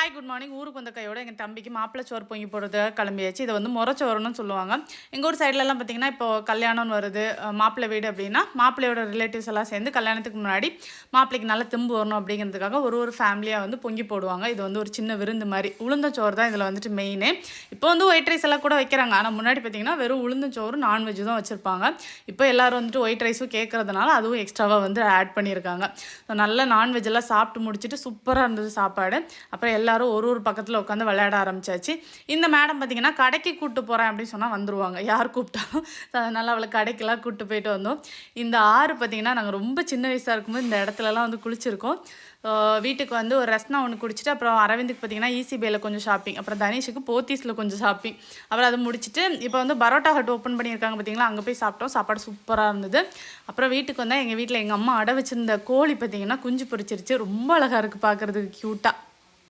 Hi good morning ஊருக்கு வந்த கையோட எங்கள் தம்பிக்கு மாப்பிள்ளை சோறு பொங்கி போடுறது கிளம்பியாச்சு. இதை வந்து முறைச்சோறுன்னு சொல்லுவாங்க. எங்கள் ஊர் சைட்லலாம் பார்த்தீங்கன்னா இப்போ கல்யாணம்னு வருது மாப்பிள்ளை வீடு அப்படின்னா மாப்பிள்ளையோட ரிலேட்டிவ்ஸ் எல்லாம் சேர்ந்து கல்யாணத்துக்கு முன்னாடி மாப்பிள்ளைக்கு நல்லா திம்பு வரணும் அப்படிங்கிறதுக்காக ஒரு ஒரு ஃபேமிலியாக வந்து பொங்கி போடுவாங்க. இது வந்து ஒரு சின்ன விருந்து மாதிரி. உளுந்த சோறு தான் இதில் வந்துட்டு மெயின் இப்போ வந்து ஒயிட் ரைஸ் எல்லாம் கூட வைக்கிறாங்க. ஆனால் முன்னாடி பார்த்தீங்கன்னா வெறும் உளுந்த சோறு நான்வெஜ் தான் வச்சுருப்பாங்க. இப்போ எல்லாரும் வந்துட்டு ஒயிட் ரைஸும் கேட்குறதுனால அதுவும் எக்ஸ்ட்ராவாக வந்து ஆட் பண்ணியிருக்காங்க. நல்ல நான்வெஜ் எல்லாம் சாப்பிட்டு முடிச்சுட்டு சூப்பராக இருந்தது சாப்பாடு. அப்புறம் எல்லாரும் ஒரு ஒரு பக்கத்தில் உட்காந்து விளையாட ஆரம்பிச்சாச்சு. இந்த மேடம் பார்த்திங்கன்னா கடைக்கு கூப்பிட்டு போகிறேன் அப்படின்னு சொன்னால் வந்துருவாங்க. யார் கூப்பிட்டாலும். அதனால் அவளை கடைக்கெல்லாம் கூப்பிட்டு போயிட்டு வந்தோம். இந்த ஆறு பார்த்திங்கன்னா நாங்கள் ரொம்ப சின்ன வயசாக இருக்கும்போது இந்த இடத்துலலாம் வந்து குளிச்சிருக்கோம். வீட்டுக்கு வந்து ஒரு ரஸ்னா ஒன்று குடிச்சிட்டு அப்புறம் அரவிந்துக்கு பார்த்தீங்கன்னா ஈசிபியில் கொஞ்சம் ஷாப்பிங் அப்புறம் தனீஷுக்கு போத்தீஸில் கொஞ்சம் ஷாப்பிங் அப்புறம் அதை முடிச்சுட்டு இப்போ வந்து பரோட்டா ஹட் ஓப்பன் பண்ணியிருக்காங்க பார்த்தீங்களா அங்கே போய் சாப்பிட்டோம். சாப்பாடு சூப்பராக இருந்தது. அப்புறம் வீட்டுக்கு வந்தால் எங்கள் வீட்டில் எங்கள் அம்மா அடை வச்சிருந்த கோழி பார்த்தீங்கன்னா குஞ்சு பொறிச்சிருச்சு ரொம்ப அழகாக இருக்குது பார்க்குறதுக்கு க்யூட்டாக